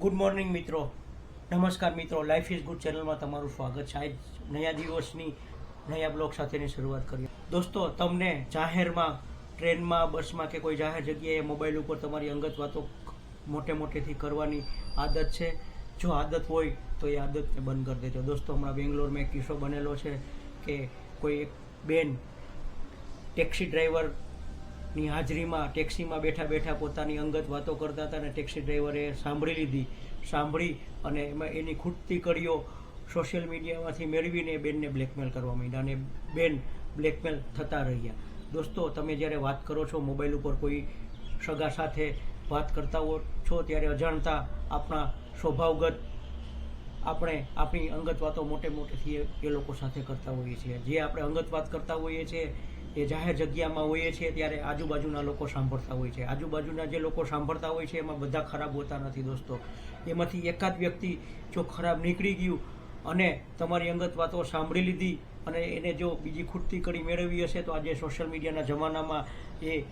Good morning મિત્રો. નમસ્કાર, મિત્રો. લાઈફ ઇઝ ગુડ ચેનલમાં તમારું સ્વાગત છે. આજ નયા દિવસની નયા બ્લોગ સાથેની શરૂઆત કરીએ. દોસ્તો, તમને જાહેરમાં, ટ્રેનમાં, બસમાં કે કોઈ જાહેર જગ્યાએ મોબાઈલ ઉપર તમારી અંગત વાતો મોટે મોટેથી કરવાની આદત છે. જો આદત હોય, તો એ આદતને બંધ કરી દેજો. દોસ્તો, હમણાં બેંગ્લોરમાં એક કિસ્સો બનેલો છે કે કોઈ એક બેન ટેક્સી ડ્રાઈવરની હાજરીમાં ટેક્સીમાં બેઠા બેઠા પોતાની અંગત વાતો કરતા હતા અને ટેક્સી ડ્રાઈવરે સાંભળી લીધી. સાંભળી અને એમાં એની ખૂટતી કડીઓ સોશિયલ મીડિયામાંથી મેળવીને બેનને બ્લેકમેલ કરવા માંડ્યા અને બેન બ્લેકમેલ થતા રહ્યા. દોસ્તો, તમે જ્યારે વાત કરો છો, મોબાઈલ ઉપર કોઈ સગા સાથે વાત કરતા હો છો, ત્યારે અજાણતા આપણા સ્વભાવગત આપણે આપણી અંગત વાતો મોટે મોટેથી એ લોકો સાથે કરતા હોઈએ છીએ. જે આપણે અંગત વાત કરતા હોઈએ છીએ એ જાહેર જગ્યામાં હોઈએ છીએ ત્યારે આજુબાજુના લોકો સાંભળતા હોય છે. આજુબાજુના જે લોકો સાંભળતા હોય છે, એમાં બધા ખરાબ હોતા નથી દોસ્તો. એમાંથી એકાદ વ્યક્તિ જો ખરાબ નીકળી ગયું અને તમારી અંગત વાતો સાંભળી લીધી અને એને જો બીજી ખૂટતી કડી મેળવી હશે તો આજે સોશિયલ મીડિયાના જમાનામાં એ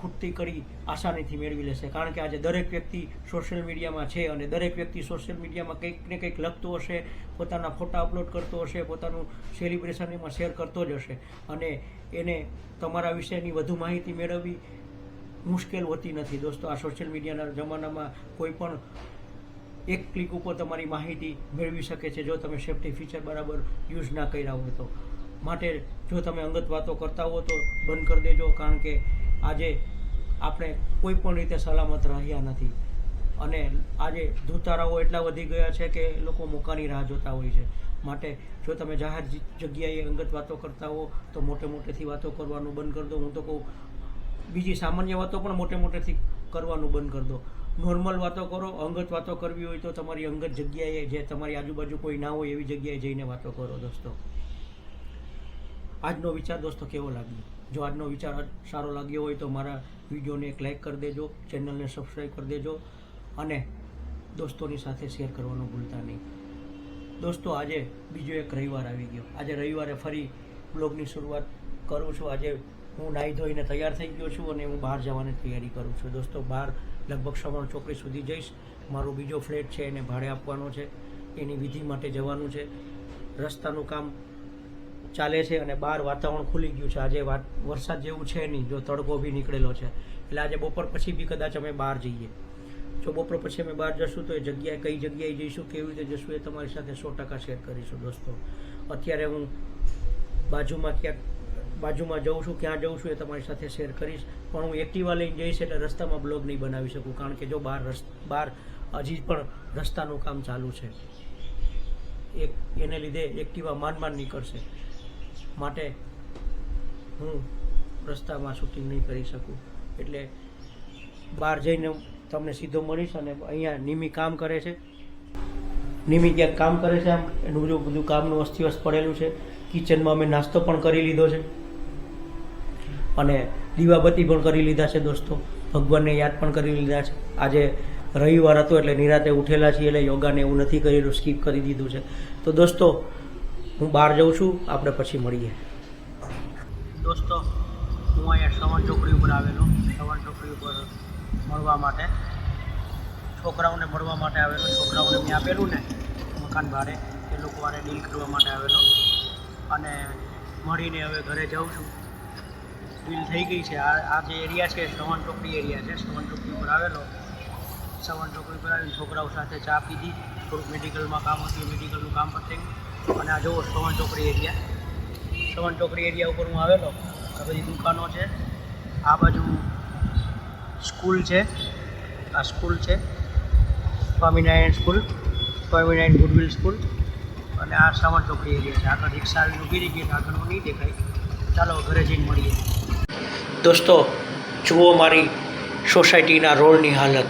ખૂટતી કડી આસાનીથી મેળવી લેશે. કારણ કે આજે દરેક વ્યક્તિ સોશિયલ મીડિયામાં છે અને દરેક વ્યક્તિ સોશિયલ મીડિયામાં કંઈક ને કંઈક લખતો હશે, પોતાના ફોટા અપલોડ કરતો હશે, પોતાનું સેલિબ્રેશન એમાં શેર કરતો જ હશે. અને એને તમારા વિશેની વધુ માહિતી મેળવવી મુશ્કેલ હોતી નથી. દોસ્તો, આ સોશિયલ મીડિયાના જમાનામાં કોઈ પણ એક ક્લિક ઉપર તમારી માહિતી મેળવી શકે છે, જો તમે સેફ્ટી ફીચર બરાબર યુઝ ના કર્યા હોય તો. માટે જો તમે અંગત વાતો કરતા હો તો બંધ કરી દેજો, કારણ કે આજે આપણે કોઈ પણ રીતે સલામત રહ્યા નથી. અને આજે ધુતારાઓ એટલા વધી ગયા છે કે લોકો મોકાની રાહ જોતા હોય છે. માટે જો તમે જાહેર જગ્યાએ અંગત વાતો કરતા હો, તો મોટે મોટેથી વાતો કરવાનું બંધ કરી દો. હું તો કહું, બીજી સામાન્ય વાતો પણ મોટે મોટેથી કરવાનું બંધ કરી દો. નોર્મલ વાતો કરો, અંગત વાતો કરવી હોય તો તમારી અંગત જગ્યાએ જે તમારી આજુબાજુ કોઈ ના હોય એવી જગ્યાએ જઈને વાતો કરો દોસ્તો. આજનો વિચાર દોસ્તો કેવો લાગ્યો? જો આજનો વિચાર સારો લાગ્યો હોય તો મારા વિડીયોને એક લાઈક કરી દેજો ચેનલને સબસ્ક્રાઈબ કરી દેજો અને દોસ્તોની સાથે શેર કરવાનું ભૂલતા નહીં. દોસ્તો, આજે બીજો એક રવિવાર આવી ગયો. આજે રવિવારે ફરી બ્લોગની શરૂઆત કરું છું. આજે હું નાહી ધોઈને તૈયાર થઈ ગયો છું અને હું બહાર જવાની તૈયારી કરું છું. દોસ્તો, બહાર લગભગ સવાણ ચોકડી સુધી જઈશ. મારો બીજો ફ્લેટ છે એને ભાડે આપવાનો છે. એની વિધિ માટે જવાનું છે. રસ્તાનું કામ ચાલે છે અને બહાર વાતાવરણ ખુલી ગયું છે. આજે વરસાદ જેવું છે નહીં, જો તડકો બી નીકળેલો છે. એટલે આજે બપોર પછી બી કદાચ અમે બહાર જઈએ. જો બપોર પછી અમે બહાર જશું તો એ જગ્યાએ, કઈ જગ્યાએ જઈશું, કેવી રીતે જશું એ તમારી સાથે સો ટકા શેર કરીશું દોસ્તો. અત્યારે હું બાજુમાં ક્યાંક, બાજુમાં જઉં છું, ક્યાં જઉં છું એ તમારી સાથે શેર કરીશ. પણ હું એક્ટિવા લઈને જઈશ એટલે રસ્તામાં બ્લોગ નહીં બનાવી શકું, કારણ કે જો બહાર બહાર હજી પણ રસ્તાનું કામ ચાલુ છે. એક એને લીધે એક્ટિવા માંડ માંડ નીકળશે. માટે હું રસ્તામાં શૂટિંગ નહીં કરી શકું. એટલે બહાર જઈને તમને સીધો મળીશ અને અહીંયા નિમી કામ કરે છે. નિમી ક્યાંક કામ કરે છે આમ. એનું બધું બધું કામનું અસ્તિવસ્ત પડેલું છે. કિચનમાં અમે નાસ્તો પણ કરી લીધો છે. અને દીવાબત્તી પણ કરી લીધા છે દોસ્તો. ભગવાનને યાદ પણ કરી લીધા છે. આજે રવિવાર હતો એટલે નિરાતે ઉઠેલા છીએ, એટલે યોગાને એવું નથી કરેલું સ્કીપ કરી દીધું છે. તો દોસ્તો હું બહાર જઉં છું, આપણે પછી મળીએ. દોસ્તો, હું અહીંયા શ્રવણ ચોકડી ઉપર આવેલો શ્રવણ ચોકડી ઉપર મળવા માટે. છોકરાઓને મળવા માટે આવેલો, છોકરાઓને મેં આપેલું ને, મકાન ભાડે, એ લોકો આને ડીલ કરવા માટે આવેલો. અને મળીને હવે ઘરે જાઉં છું. ડીલ થઈ ગઈ છે. આ આ જે એરિયા છે, સવણ ચોકડી એરિયા છે, સવણ ચોકડી ઉપર આવેલો. સવણ ચોકડી ઉપર આવીને છોકરાઓ સાથે ચા પીધી, થોડુંક મેડિકલમાં કામ હતું મેડિકલનું કામ પતી ગયું અને આ જુઓ શ્રવણ ચોકડી એરિયા. શ્રવણ ચોકડી એરિયા ઉપર હું આવેલો. આ બધી દુકાનો છે. આ બાજુ સ્કૂલ છે. આ સ્કૂલ છે. Swaminarayan school Swaminarayan goodwill school અને આ શ્રવણ ચોકડી એરિયા છે. આગળ રિક્ષા આવીને ઊભી રહી ગઈ આગળ આગળનું નહીં દેખાય. ચાલો ઘરે જઈને મળીએ. દોસ્તો, જુઓ મારી સોસાયટીના રોડની હાલત.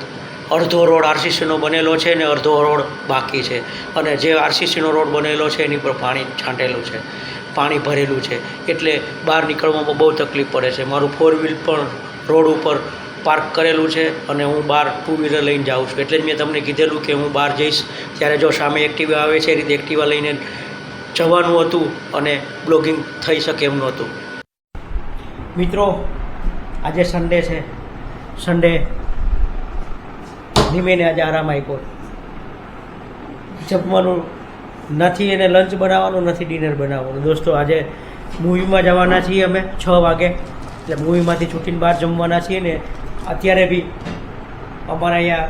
અડધો રોડ આરસીસીનો બનેલો છે ને અડધો રોડ બાકી છે. અને જે આરસીસીનો રોડ બનેલો છે એની પર પાણી છાંટેલું છે. પાણી ભરેલું છે. એટલે બહાર નીકળવામાં બહુ તકલીફ પડે છે. મારું ફોર વ્હીલ પણ રોડ ઉપર પાર્ક કરેલું છે અને હું બહાર ટુ વ્હીલર લઈને જાઉં છું. એટલે જ મેં તમને કીધેલું કે હું બહાર જઈશ. ત્યારે જો સામે એક્ટિવા આવે છે, એ રીતે એક્ટિવા લઈને જવાનું હતું અને બ્લોગિંગ થઈ શકે એમ નહોતું. મિત્રો, આજે સન્ડે છે. સન્ડે ધીમેને આજે આરામ આપ્યો. જમવાનું નથી એને લંચ બનાવવાનું નથી ડિનર બનાવવાનું. દોસ્તો, આજે મૂવીમાં જવાના છીએ અમે છ વાગે. એટલે મૂવીમાંથી છૂટીને બહાર જમવાના છીએ ને અત્યારે બી અમારા અહીંયા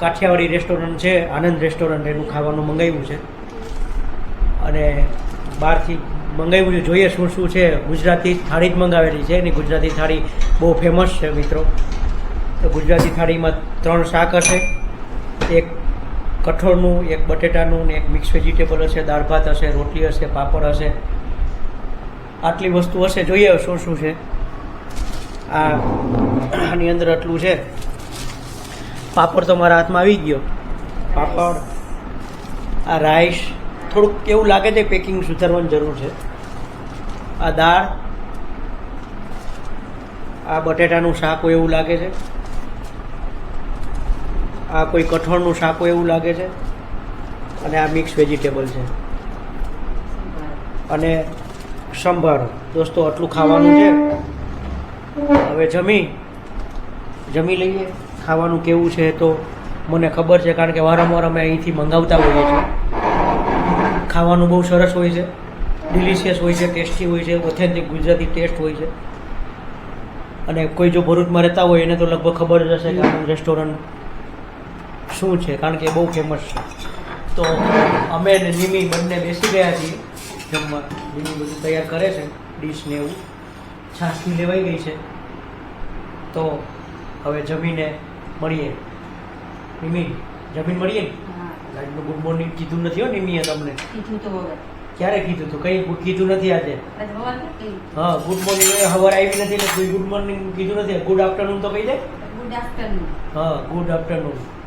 કાઠિયાવાડી રેસ્ટોરન્ટ છે, આનંદ રેસ્ટોરન્ટ એનું ખાવાનું મંગાવ્યું છે. અને બહારથી મંગાવ્યું છે. જોઈએ શું શું છે. ગુજરાતી થાળી જ મંગાવેલી છે એની ગુજરાતી થાળી બહુ ફેમસ છે મિત્રો. તો ગુજરાતી થાળીમાં ત્રણ શાક હશે. એક કઠોળનું, એક બટેટાનું ને એક મિક્સ વેજીટેબલ હશે, દાળ ભાત હશે, રોટલી હશે, પાપડ હશે. આટલી વસ્તુ હશે, જોઈએ શું શું છે. આની અંદર આટલું છે. પાપડ તો મારા હાથમાં આવી ગયો. પાપડ, આ રાઈસ, થોડુંક એવું લાગે છે પેકિંગ સુધારવાની જરૂર છે. આ દાળ, આ બટેટાનું શાક હોય એવું લાગે છે. આ કોઈ કઠોળનું શાક એવું લાગે છે? અને આ મિક્સ વેજીટેબલ છે. અને સંભારો. દોસ્તો, આટલું ખાવાનું છે. હવે જમી. જમી લઈએ. ખાવાનું કેવું છે તો મને ખબર છે, કારણ કે વારંવાર અમે અહીંથી મંગાવતા હોઈએ છીએ. ખાવાનું બહુ સરસ હોય છે. ડિલિશિયસ હોય છે, ટેસ્ટી હોય છે, ઓથેન્ટિક ગુજરાતી ટેસ્ટ હોય છે. અને કોઈ જો ભરૂચમાં રહેતા હોય, એને તો લગભગ ખબર જ હશે કે આનું રેસ્ટોરન્ટ શું છે? કારણ કે બહુ ફેમસ છે. તો અમે અને નિમી બંને બેસી ગયા છીએ જમવા. નિમી બધું તૈયાર કરે છે ડીશ ને એવું. છાશની લેવાઈ ગઈ છે. તો હવે જમીને મળીએ. નિમી જમીન મળીએ? ને લાઈટનું ગુડ મોર્નિંગ કીધું નથી હો નિમીએ તમને. કીધું તો ક્યારે કીધું તું? કઈ કીધું નથી આજે. હા ગુડ મોર્નિંગ હવાર આવી નથી ને કોઈ ગુડ મોર્નિંગ કીધું નથી. ગુડ આફ્ટરનૂન તો કહી દે. Good afternoon. હા ગુડ આફ્ટરનૂન.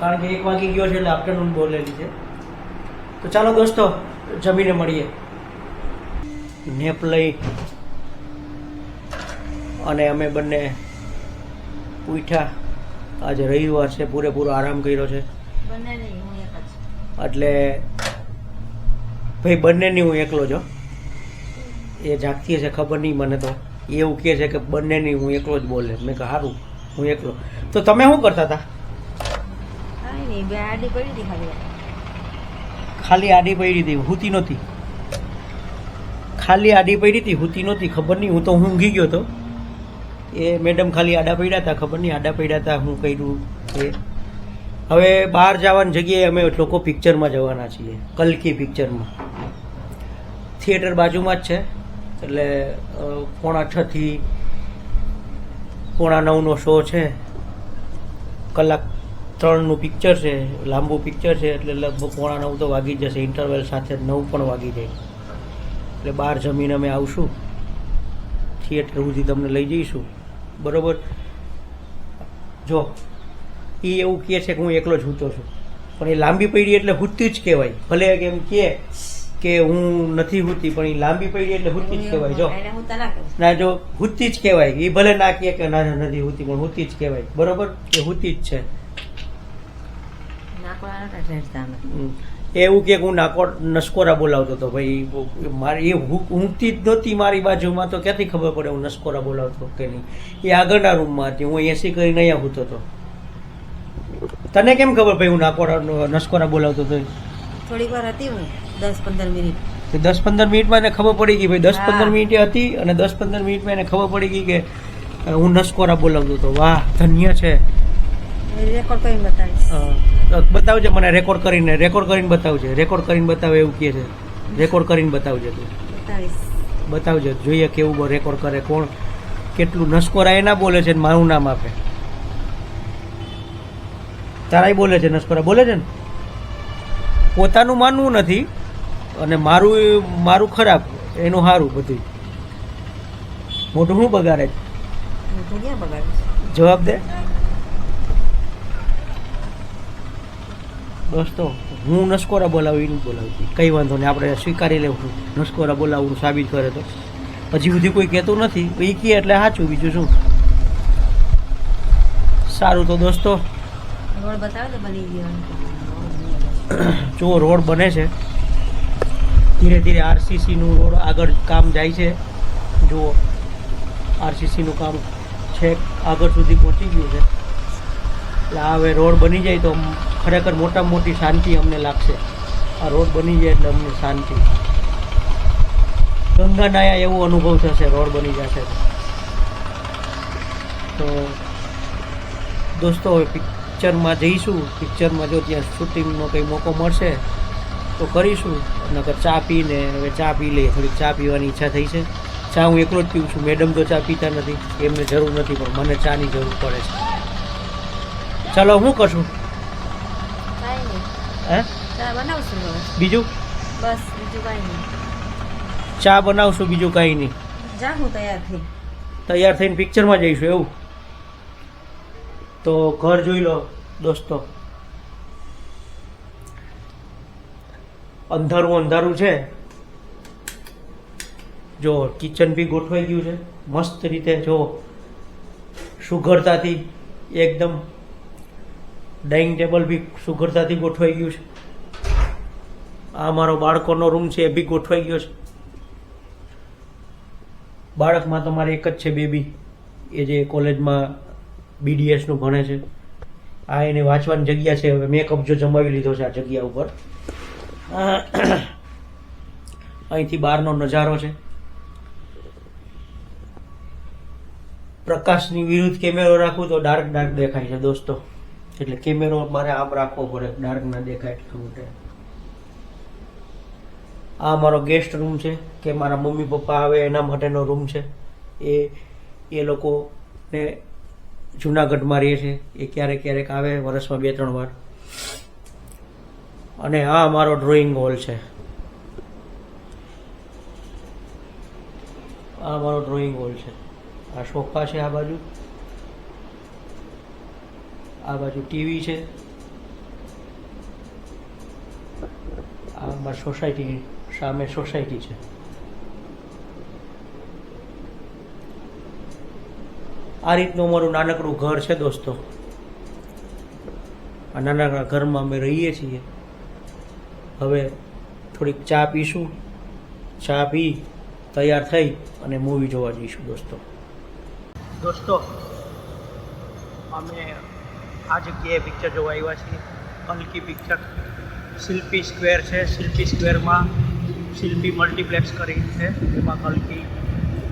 કારણ કે એક વાગી ગયો છે એટલે આફ્ટરનૂન બોલેલી છે. તો ચાલો દોસ્તો જમીને મળીએ. નેપ લઈ અને અમે બંને ઉઠ્યા. આજે રવિવાર છે પૂરેપૂરો આરામ કર્યો છે. એટલે ભાઈ બંનેની હું એકલો છો એ જાગતી હશે ખબર નહીં મને તો. એવું કહે છે કે બંનેની હું એકલો જ બોલે. મેં કહ્યું સારું હું એકલો. તો તમે શું કરતા હતા? ખાલી. ખાલી આડી પડી હતી, હુતી નહોતી. ખાલી આડી પડી હતી, હુતી નહોતી, ખબર નહીં, હું તો ઊંઘી ગયો હતો એ મેડમ ખાલી આડા પડ્યા હતા, ખબર નહીં, આડા પડ્યા હતા, હું કર્યું એ. હવે બહાર જવાની જગ્યાએ અમે લોકો પિક્ચરમાં જવાના છીએ, કલકી પિક્ચરમાં. થિયેટર બાજુમાં જ છે, એટલે પોણા છથી પોણા નવનો શો છે. કલાક ત્રણનું પિક્ચર છે લાંબુ પિક્ચર છે એટલે લગભગ પોણા નવ તો વાગી જ જશે ઇન્ટરવેલ સાથે નવ પણ વાગી જાય. એટલે બહાર જમીને અમે આવશું થિયેટર સુધી તમને લઈ જઈશું. બરોબર? જો એ એવું કહે છે કે હું એકલો જ હૂતો છું. પણ એ લાંબી પૈડી એટલે હૂતી જ કહેવાય. ભલે એમ કહે કે હું નથી હૂતી પણ એ લાંબી પડી એટલે હૂતી જ કહેવાય. જો. ના જો હુતી જ કહેવાય. એ ભલે ના કહે કે ના નથી હુતી પણ હુતી જ કહેવાય. બરોબર? એ હુતી જ છે. એવું કે હું નાકો નસકોરા બોલાવતો હતો ભાઈ મારી એ હું- ઊંઘતી જ નહોતી મારી બાજુમાં તો ક્યાંથી ખબર પડે હું નસકોરા બોલાવતો કે નહીં? એ આગળના રૂમમાં હતી હું એસી કરીને અહીંયા હૂતો હતો. તને કેમ ખબર ભાઈ હું નાકોરા નસકોરા બોલાવતો હતો? થોડીક વાર હતી હું દસ પંદર મિનિટ. તો દસ પંદર મિનિટમાં એને ખબર પડી ગઈ ભાઈ દસ પંદર મિનિટે હતી અને દસ પંદર મિનિટમાં એને ખબર પડી ગઈ કે હું નસકોરા બોલાવતો હતો. વાહ ધન્ય છે. રેકોર્ડ કરીને બતાવીશ. બતાવજે મને રેકોર્ડ કરીને રેકોર્ડ કરીને બતાવજે રેકોર્ડ કરીને બતાવે એવું કહે છે. રેકોર્ડ કરીને બતાવજે તું. બતાવજે જોઈએ કેવું રેકોર્ડ કરે કોણ કેટલું નસકોરા એના બોલે છે મારું નામ આપે. તારાય બોલે છે નસકોરા બોલે છે ને? પોતાનું માનવું નથી અને મારું મારું ખરાબ એનું સારું બધું મોઢું શું બગાડે જવાબ દે. દોસ્તો હું નસકોરા બોલાવું એનું બોલાવતી કંઈ વાંધો નહીં આપણે સ્વીકારી લેવું નસકોરા બોલાવવું સાબિત કરે તો. હજી સુધી કોઈ કહેતું નથી એ કહે એટલે સાચું બીજું શું? સારું તો દોસ્તો. રોડ બતાવે બની ગયો. જો રોડ બને છે ધીરે ધીરે આરસીસીનું રોડ આગળ કામ જાય છે. જુઓ આરસીસીનું કામ છેક આગળ સુધી પહોંચી ગયું છે. એટલે હવે રોડ બની જાય તો ખરેખર મોટામાં મોટી શાંતિ અમને લાગશે. આ રોડ બની જાય એટલે અમને શાંતિ. ગંગા નાયા એવો અનુભવ થશે, રોડ બની જશે. તો દોસ્તો, હવે પિક્ચરમાં જઈશું. પિક્ચરમાં જો ત્યાં શૂટિંગનો કંઈ મોકો મળશે, તો કરીશું. નકર ચા પીને હવે ચા પી લઈએ. થોડીક ચા પીવાની ઈચ્છા થઈ છે. ચા હું એકલો જ પીઉં છું. મેડમ તો ચા પીતા નથી. એમને જરૂર નથી, પણ મને ચાની જરૂર પડે છે. ચાલો, હું કરશું? હે? બનાવશું બીજું? બસ બીજું કાંઈ નહીં. ચા બનાવશું બીજું કાંઈ નહીં. જા હું તૈયાર થઈ. તૈયાર થઈને પિક્ચરમાં જઈશું એવું? તો ઘર જોઈ લો દોસ્તો. અંધારું અંધારું છે. જો કિચન બી ગોઠવાઈ ગયું છે. મસ્ત રીતે જો સુઘરતાથી એકદમ ડાઇનિંગ ટેબલ બી સુઘડતાથી ગોઠવાઈ ગયું છે. આ મારો બાળકોનો રૂમ છે, એ બી ગોઠવાઈ ગયો છે. બાળકમાં તો મારે એક જ છે બેબી. એ જે કોલેજમાં બીડીએસનું ભણે છે. આ એને વાંચવાની જગ્યા છે. હવે મેં કબજો જમાવી લીધો છે આ જગ્યા ઉપર. અહીંથી બહારનો નજારો છે. પ્રકાશની વિરુદ્ધ કેમેરો રાખું તો ડાર્ક ડાર્ક દેખાય છે દોસ્તો. એટલે કેમેરો મારે આમ રાખવો પડે, ડાર્ક ના દેખાય એટલા માટે. આ મારો ગેસ્ટ રૂમ છે, કે મારા મમ્મી પપ્પા આવે એના માટેનો રૂમ છે. એ એ લોકોને જુનાગઢમાં રહે છે, એ ક્યારેક ક્યારેક આવે વર્ષમાં બે, ત્રણ વાર. અને આ મારો ડ્રોઈંગ હોલ છે. આ મારો ડ્રોઈંગ હોલ છે. આ સોફા છે આ બાજુ. આ બાજુ ટીવી છે. આ અમારી સોસાયટી સામે સોસાયટી છે. આ રીતનું અમારું નાનકડું ઘર છે દોસ્તો. આ નાનકડા ઘરમાં અમે રહીએ છીએ. હવે થોડીક ચા પીશું. ચા પી, તૈયાર થઈ અને મૂવી જોવા જઈશું દોસ્તો. દોસ્તો, અમે આ જગ્યાએ પિક્ચર જોવા આવ્યા છીએ. અલકી પિક્ચર શિલ્પી સ્ક્વેર છે. શિલ્પી સ્ક્વેરમાં શિલ્પી મલ્ટીપ્લેક્સ કરી છે. એમાં હલકી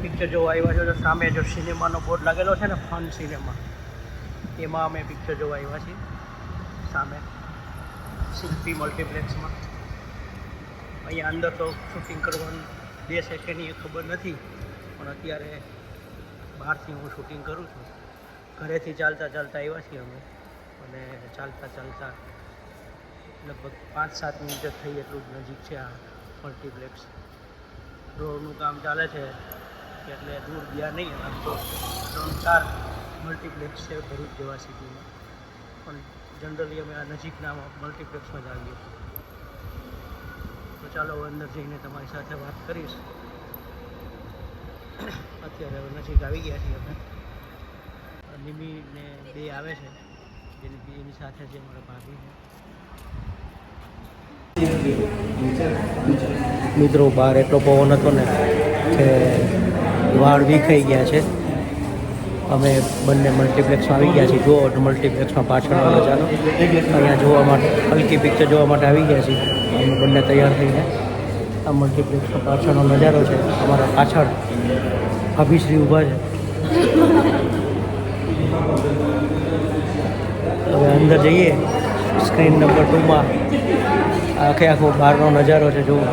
પિક્ચર જોવા આવ્યા છે. સામે જો સિનેમાનો બોર્ડ લાગેલો છે ને ફન સિનેમા એમાં અમે પિક્ચર જોવા આવ્યા છીએ. સામે શિલ્પી મલ્ટીપ્લેક્સમાં અહીંયા અંદર તો શૂટિંગ કરવાનું દેશે કે એ ખબર નથી. પણ અત્યારે બહારથી હું શૂટિંગ કરું છું. ઘરેથી ચાલતા ચાલતા આવ્યા છીએ અમે. અને ચાલતા ચાલતા લગભગ પાંચ સાત મિનિટ થઈ એટલું જ નજીક છે આ મલ્ટીપ્લેક્સ. રોડનું કામ ચાલે છે, એટલે દૂર ગયા નહીં, આમ તો ત્રણ ચાર મલ્ટીપ્લેક્સ છે ભરૂચ જેવા સિટીમાં. પણ જનરલી અમે આ નજીકના મલ્ટીપ્લેક્સમાં જ આવીએ તો ચાલો અંદર જઈને તમારી સાથે વાત કરીશ. અત્યારે હવે નજીક આવી ગયા છીએ અમે. નિમી ને બે આવે છે. જેની એની સાથે છે મારા ભાભી મિત્રો, બહાર એટલો પવન હતો ને કે વાળ વિખાઈ ગયા છે. અમે બંને મલ્ટીપ્લેક્સમાં આવી ગયા છીએ. જુઓ મલ્ટીપ્લેક્સમાં પાછળનો નજારો અહીંયા જોવા માટે, હલકી પિક્ચર જોવા માટે આવી ગયા છીએ. અમે બંને તૈયાર થઈને આ મલ્ટીપ્લેક્સનો પાછળનો નજારો છે. અમારા પાછળ અભિશ્રી ઊભા છે. હવે અંદર જઈએ. સ્ક્રીન નંબર ટુમાં આખે આખો બહારનો નજારો છે, જુઓ.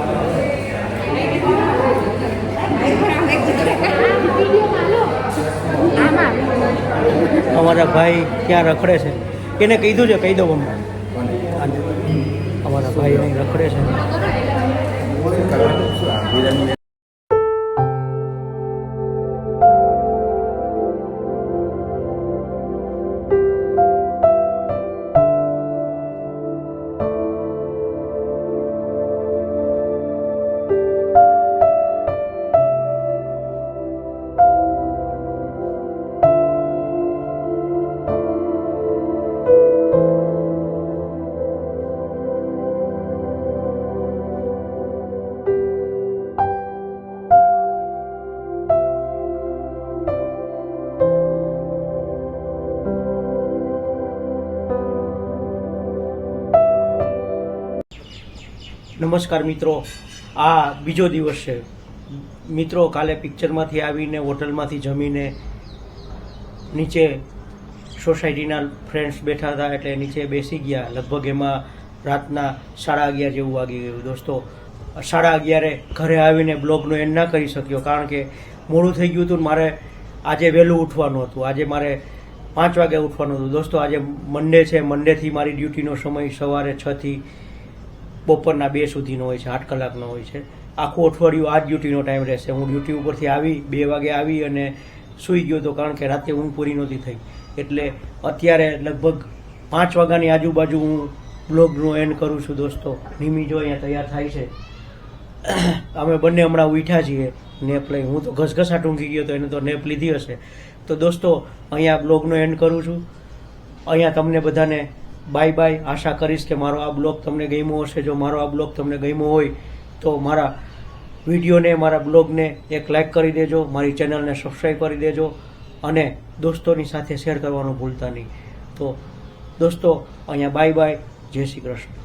અમારા ભાઈ ક્યાં રખડે છે? એને કીધું છે, કહી દો અમને અમારા ભાઈ અહીં રખડે છે. નમસ્કાર મિત્રો. આ બીજો દિવસ છે. મિત્રો, કાલે પિક્ચરમાંથી આવીને, હોટલમાંથી જમીને નીચે સોસાયટીના ફ્રેન્ડ્સ બેઠા હતા એટલે નીચે બેસી ગયા. લગભગ એમાં રાતના સાડા અગિયાર જેવું વાગી ગયું. દોસ્તો, સાડા અગિયારે ઘરે આવીને બ્લોગનો એન્ડ ના કરી શક્યો. કારણ કે મોડું થઈ ગયું હતું મારે આજે વહેલું ઉઠવાનું હતું. આજે મારે પાંચ વાગે ઉઠવાનું હતું. દોસ્તો, આજે મંડે છે. મંડેથી મારી ડ્યુટીનો સમય સવારે છથી બપોરના બે સુધીનો હોય છે, આઠ કલાકનો હોય છે. આખું અઠવાડિયું આ જ ડ્યુટીનો ટાઈમ રહેશે. હું ડ્યુટી ઉપરથી આવી, બે વાગે આવી અને સૂઈ ગયો હતો કારણ કે રાતે ઊંઘ પૂરી નહોતી થઈ. એટલે અત્યારે લગભગ પાંચ વાગ્યાની આજુબાજુ હું બ્લોગનું એન્ડ કરું છું દોસ્તો. નિમી જો અહીંયા તૈયાર થાય છે. અમે બંને હમણાં ઉઠ્યા છીએ નેપ લઈ. હું તો ઘસઘસાટ ઊંઘી ગયો તો એને તો નેપ લીધી હશે. તો દોસ્તો, અહીંયા બ્લોગનો એન્ડ કરું છું. અહીંયા તમને બધાને બાય બાય આશા કરીશ કે મારો આ બ્લોગ તમને ગમ્યો હશે. જો મારો આ બ્લોગ તમને ગમ્યો હોય તો મારા વિડીયોને, મારા બ્લોગને એક લાઇક કરી દેજો, મારી ચેનલને સબસ્ક્રાઈબ કરી દેજો અને દોસ્તોની સાથે શેર કરવાનું ભૂલતા નહીં. તો દોસ્તો, અહીંયા બાય બાય, જય શ્રી કૃષ્ણ.